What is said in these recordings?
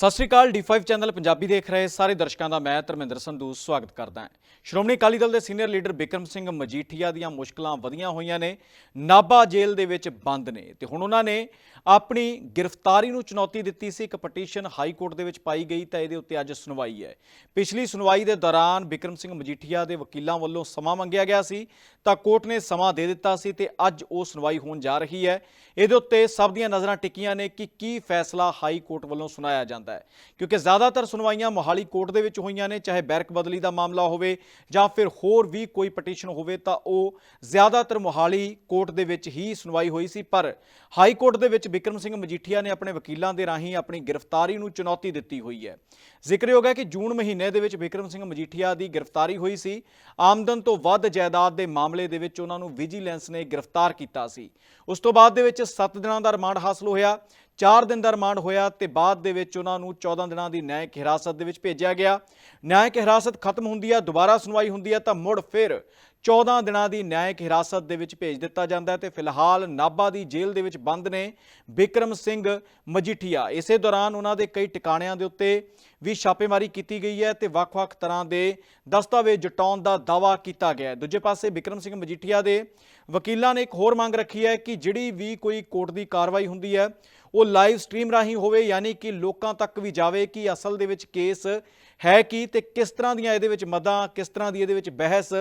ਸਤਿ ਸ਼੍ਰੀ ਅਕਾਲ D5 channel Punjabi ਦੇਖ ਰਹੇ ਸਾਰੇ ਦਰਸ਼ਕਾਂ ਦਾ ਮੈਂ ਧਰਮਿੰਦਰ ਸੰਧੂ ਸਵਾਗਤ ਕਰਦਾ ਹਾਂ। ਸ਼੍ਰੋਮਣੀ ਅਕਾਲੀ ਦਲ ਦੇ ਸੀਨੀਅਰ ਲੀਡਰ ਬਿਕਰਮ ਸਿੰਘ ਮਜੀਠੀਆ ਦੀਆਂ ਮੁਸ਼ਕਲਾਂ ਵਧੀਆਂ ਹੋਈਆਂ ਨੇ, ਨਾਭਾ ਜੇਲ੍ਹ ਦੇ ਵਿੱਚ ਬੰਦ ਨੇ ਤੇ ਹੁਣ ਉਹਨਾਂ ਨੇ ਆਪਣੀ ਗ੍ਰਿਫਤਾਰੀ ਨੂੰ ਚੁਣੌਤੀ ਦਿੱਤੀ ਸੀ। ਇੱਕ ਪਟੀਸ਼ਨ ਹਾਈ ਕੋਰਟ ਦੇ ਵਿੱਚ ਪਾਈ ਗਈ ਤਾਂ ਇਹਦੇ ਉੱਤੇ ਅੱਜ ਸੁਣਵਾਈ ਹੈ। ਪਿਛਲੀ ਸੁਣਵਾਈ ਦੇ ਦੌਰਾਨ ਬਿਕਰਮ ਸਿੰਘ ਮਜੀਠੀਆ ਦੇ ਵਕੀਲਾਂ ਵੱਲੋਂ ਸਮਾਂ ਮੰਗਿਆ ਗਿਆ ਸੀ, ਤਾਂ ਕੋਰਟ ਨੇ ਸਮਾਂ ਦੇ ਦਿੱਤਾ ਸੀ ਤੇ ਅੱਜ ਉਹ ਸੁਣਵਾਈ ਹੋਣ ਜਾ ਰਹੀ ਹੈ। ਇਹਦੇ ਉੱਤੇ ਸਭ ਦੀਆਂ ਨਜ਼ਰਾਂ ਟਿਕੀਆਂ ਨੇ ਕਿ ਕੀ ਫੈਸਲਾ ਹਾਈ ਕੋਰਟ ਵੱਲੋਂ ਸੁਣਾਇਆ ਜਾਂਦਾ ਹੈ। ਕਿਉਂਕਿ ਜ਼ਿਆਦਾਤਰ ਸੁਣਵਾਈਆਂ ਮੋਹਾਲੀ ਕੋਰਟ ਦੇ ਵਿੱਚ ਹੋਈਆਂ ਨੇ, ਚਾਹੇ ਬੈਰਕ ਬਦਲੀ ਦਾ ਮਾਮਲਾ ਹੋਵੇ ਜਾਂ ਫਿਰ ਹੋਰ ਵੀ ਕੋਈ ਪਟੀਸ਼ਨ ਹੋਵੇ, ਤਾਂ ਉਹ ਜ਼ਿਆਦਾਤਰ ਮੋਹਾਲੀ ਕੋਰਟ ਦੇ ਵਿੱਚ ਹੀ ਸੁਣਵਾਈ ਹੋਈ ਸੀ। ਪਰ ਹਾਈ ਕੋਰਟ ਦੇ ਵਿੱਚ ਬਿਕਰਮ ਸਿੰਘ ਮਜੀਠੀਆ ਨੇ ਆਪਣੇ ਵਕੀਲਾਂ ਦੇ ਰਾਹੀਂ ਆਪਣੀ ਗ੍ਰਿਫਤਾਰੀ ਨੂੰ ਚੁਣੌਤੀ ਦਿੱਤੀ ਹੋਈ ਹੈ। ਜ਼ਿਕਰਯੋਗ ਹੈ ਕਿ ਜੂਨ ਮਹੀਨੇ ਦੇ ਵਿੱਚ ਬਿਕਰਮ ਸਿੰਘ ਮਜੀਠੀਆ ਦੀ ਗ੍ਰਿਫਤਾਰੀ ਹੋਈ ਸੀ। ਆਮਦਨ ਤੋਂ ਵੱਧ ਜਾਇਦਾਦ ਦੇ ਮਾਮਲੇ ਦੇ ਵਿੱਚ ਉਹਨਾਂ ਨੂੰ ਵਿਜੀਲੈਂਸ ਨੇ ਗ੍ਰਿਫਤਾਰ ਕੀਤਾ ਸੀ। ਉਸ ਤੋਂ ਬਾਅਦ ਦੇ ਵਿੱਚ 7 ਦਿਨਾਂ ਦਾ ਰਿਮਾਂਡ ਹਾਸਲ ਹੋਇਆ। 4 ਦਿਨ ਦਾ ਰਿਮਾਂਡ ਹੋਇਆ ਤੇ ਬਾਅਦ ਦੇ ਵਿੱਚ ਉਹਨਾਂ ਨੂੰ 14 ਦਿਨਾਂ ਦੀ ਨਿਆਇਕ ਹਿਰਾਸਤ ਦੇ ਵਿੱਚ ਭੇਜਿਆ ਗਿਆ। ਨਿਆਇਕ ਹਿਰਾਸਤ ਖਤਮ ਹੁੰਦੀ ਹੈ ਦੁਬਾਰਾ ਸੁਣਵਾਈ ਹੁੰਦੀ ਹੈ ਤਾਂ ਮੁੜ ਫਿਰ 14 ਦਿਨਾਂ ਦੀ ਨਿਆਇਕ ਹਿਰਾਸਤ ਦੇ ਵਿੱਚ ਭੇਜ ਦਿੱਤਾ ਜਾਂਦਾ ਹੈ ਤੇ ਫਿਲਹਾਲ ਨਾਭਾ ਦੀ ਜੇਲ੍ਹ ਦੇ ਵਿੱਚ ਬੰਦ ਨੇ ਬਿਕਰਮ ਸਿੰਘ ਮਜੀਠੀਆ। ਇਸੇ ਦੌਰਾਨ ਉਹਨਾਂ ਦੇ ਕਈ ਟਿਕਾਣਿਆਂ ਦੇ ਉੱਤੇ ਵੀ ਛਾਪੇਮਾਰੀ ਕੀਤੀ ਗਈ ਹੈ ਤੇ ਵੱਖ-ਵੱਖ ਤਰ੍ਹਾਂ ਦੇ ਦਸਤਾਵੇਜ਼ ਜਟਾਉਣ ਦਾ ਦਾਵਾ ਕੀਤਾ ਗਿਆ ਹੈ। ਦੂਜੇ ਪਾਸੇ ਬਿਕਰਮ ਸਿੰਘ ਮਜੀਠੀਆ ਦੇ ਵਕੀਲਾਂ ਨੇ ਇੱਕ ਹੋਰ ਮੰਗ ਰੱਖੀ ਹੈ ਕਿ ਜਿਹੜੀ ਵੀ ਕੋਈ ਕੋਰਟ ਦੀ ਕਾਰਵਾਈ ਹੁੰਦੀ ਹੈ, ਉਹ ਲਾਈਵ ਸਟ੍ਰੀਮ ਰਾਹੀਂ ਹੋਵੇ, ਯਾਨੀ ਕਿ ਲੋਕਾਂ ਤੱਕ ਵੀ ਜਾਵੇ ਕਿ ਅਸਲ ਦੇ ਵਿੱਚ ਕੇਸ ਹੈ ਕੀ ਤੇ ਕਿਸ ਤਰ੍ਹਾਂ ਦੀਆਂ ਇਹਦੇ ਵਿੱਚ ਮਦਾਂ, ਕਿਸ ਤਰ੍ਹਾਂ ਦੀ ਇਹਦੇ ਵਿੱਚ ਬਹਿਸ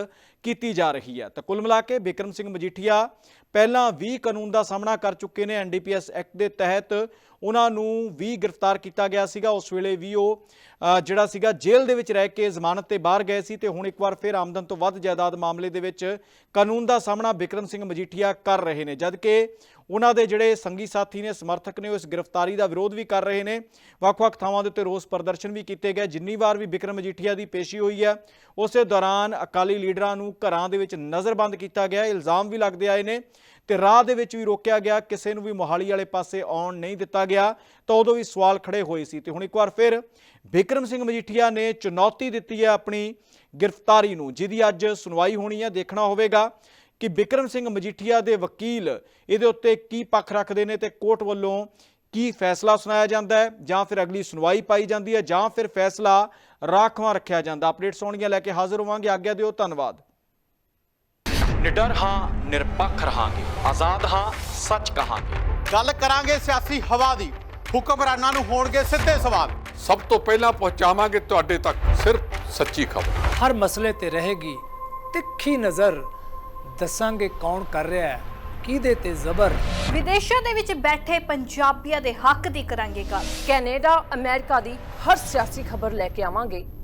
ਕੀਤੀ ਜਾ ਰਹੀ ਹੈ? ਤਾਂ ਕੁੱਲ ਮਿਲਾ ਕੇ ਬਿਕਰਮ ਸਿੰਘ ਮਜੀਠੀਆ ਪਹਿਲਾਂ ਵੀ ਕਾਨੂੰਨ ਦਾ ਸਾਹਮਣਾ ਕਰ ਚੁੱਕੇ ਨੇ ਐਨਡੀਪੀਐਸ ਐਕਟ ਦੇ ਤਹਿਤ। ਉਹਨਾਂ ਨੂੰ ਵੀ ਗ੍ਰਿਫਤਾਰ ਕੀਤਾ ਗਿਆ ਸੀਗਾ। ਉਸ ਵੇਲੇ ਵੀ ਉਹ ਜਿਹੜਾ ਸੀਗਾ, ਜੇਲ੍ਹ ਦੇ ਵਿੱਚ ਰਹਿ ਕੇ ਜ਼ਮਾਨਤ ਤੇ ਬਾਹਰ ਗਏ ਸੀ ਤੇ ਹੁਣ ਇੱਕ ਵਾਰ ਫਿਰ ਆਮਦਨ ਤੋਂ ਵੱਧ ਜਾਇਦਾਦ ਮਾਮਲੇ ਦੇ ਵਿੱਚ ਕਾਨੂੰਨ ਦਾ ਸਾਹਮਣਾ ਬਿਕਰਮ ਸਿੰਘ ਮਜੀਠੀਆ ਕਰ ਰਹੇ ਨੇ। ਜਦਕਿ ਉਹਨਾਂ ਦੇ ਜਿਹੜੇ ਸੰਗੀ ਸਾਥੀ ਨੇ, ਸਮਰਥਕ ਨੇ, ਉਹ ਇਸ ਗ੍ਰਿਫਤਾਰੀ ਦਾ ਵਿਰੋਧ ਵੀ ਕਰ ਰਹੇ ਨੇ। ਵੱਖ-ਵੱਖ ਥਾਵਾਂ ਦੇ ਉੱਤੇ ਰੋਸ ਪ੍ਰਦਰਸ਼ਨ ਵੀ ਕੀਤੇ ਗਏ। ਜਿੰਨੀ ਵਾਰ ਵੀ ਬਿਕਰਮ ਮਜੀਠੀਆ ਦੀ ਪੇਸ਼ੀ ਹੋਈ ਹੈ, ਉਸੇ ਦੌਰਾਨ ਅਕਾਲੀ ਲੀਡਰਾਂ ਨੂੰ ਘਰਾਂ ਦੇ ਵਿੱਚ ਨਜ਼ਰਬੰਦ ਕੀਤਾ ਗਿਆ। ਇਲਜ਼ਾਮ ਵੀ ਲੱਗਦੇ ਆਏ ਨੇ ਤੇ ਰਾਹ ਦੇ ਵਿੱਚ ਵੀ ਰੋਕਿਆ ਗਿਆ, ਕਿਸੇ ਨੂੰ ਵੀ ਮੋਹਾਲੀ ਵਾਲੇ ਪਾਸੇ ਆਉਣ ਨਹੀਂ ਦਿੱਤਾ ਗਿਆ, ਤਾਂ ਉਦੋਂ ਵੀ ਸਵਾਲ ਖੜੇ ਹੋਏ ਸੀ। ਤੇ ਹੁਣ ਇੱਕ ਵਾਰ ਫਿਰ ਬਿਕਰਮ ਸਿੰਘ ਮਜੀਠੀਆ ਨੇ ਚੁਣੌਤੀ ਦਿੱਤੀ ਹੈ ਆਪਣੀ ਗ੍ਰਿਫਤਾਰੀ ਨੂੰ, ਜਿਹਦੀ ਅੱਜ ਸੁਣਵਾਈ ਹੋਣੀ ਹੈ, ਦੇਖਣਾ ਹੋਵੇਗਾ ਕਿ ਬਿਕਰਮ ਸਿੰਘ ਮਜੀਠੀਆ ਦੇ ਵਕੀਲ ਇਹਦੇ ਉੱਤੇ ਕੀ ਪੱਖ ਰੱਖਦੇ ਨੇ ਤੇ ਕੋਰਟ ਵੱਲੋਂ ਕੀ ਫੈਸਲਾ ਸੁਣਾਇਆ ਜਾਂਦਾ ਹੈ, ਜਾਂ ਫਿਰ ਅਗਲੀ ਸੁਣਵਾਈ ਪਾਈ ਜਾਂਦੀ ਹੈ, ਜਾਂ ਫਿਰ ਫੈਸਲਾ ਰਾਖਵਾਂ ਰੱਖਿਆ ਜਾਂਦਾ। ਅਪਡੇਟਸ ਆਉਣਗੀਆਂ ਲੈ ਕੇ ਹਾਜ਼ਰ ਹੋਵਾਂਗੇ। ਆਗਿਆ ਦਿਓ, ਧੰਨਵਾਦ। ਨਿਡਰ ਹਾਂ ਨਿਰਪੱਖ ਰਹਾਂਗੇ। ਆਜ਼ਾਦ ਹਾਂ ਸੱਚ ਕਹਾਂਗੇ। ਗੱਲ ਕਰਾਂਗੇ ਸਿਆਸੀ ਹਵਾ ਦੀ। ਹੁਕਮਰਾਨਾਂ ਨੂੰ ਹੋਣਗੇ ਸਿੱਧੇ ਸਵਾਲ। ਸਭ ਤੋਂ ਪਹਿਲਾਂ ਪਹੁੰਚਾਵਾਂਗੇ ਤੁਹਾਡੇ ਤੱਕ ਸਿਰਫ ਸੱਚੀ ਖਬਰ। ਹਰ ਮਸਲੇ ਤੇ ਰਹੇਗੀ ਤਿੱਖੀ ਨਜ਼ਰ। ਦੱਸਾਂਗੇ ਕੌਣ ਕਰ ਰਿਹਾ ਹੈ ਕਿਹਦੇ ਤੇ ਜ਼ਬਰ। ਵਿਦੇਸ਼ਾਂ ਦੇ ਵਿੱਚ ਬੈਠੇ ਪੰਜਾਬੀਆਂ ਦੇ ਹੱਕ ਦੀ ਕਰਾਂਗੇ ਗੱਲ। ਕੈਨੇਡਾ ਅਮਰੀਕਾ ਦੀ ਹਰ ਸਿਆਸੀ ਖਬਰ ਲੈ ਕੇ ਆਵਾਂਗੇ।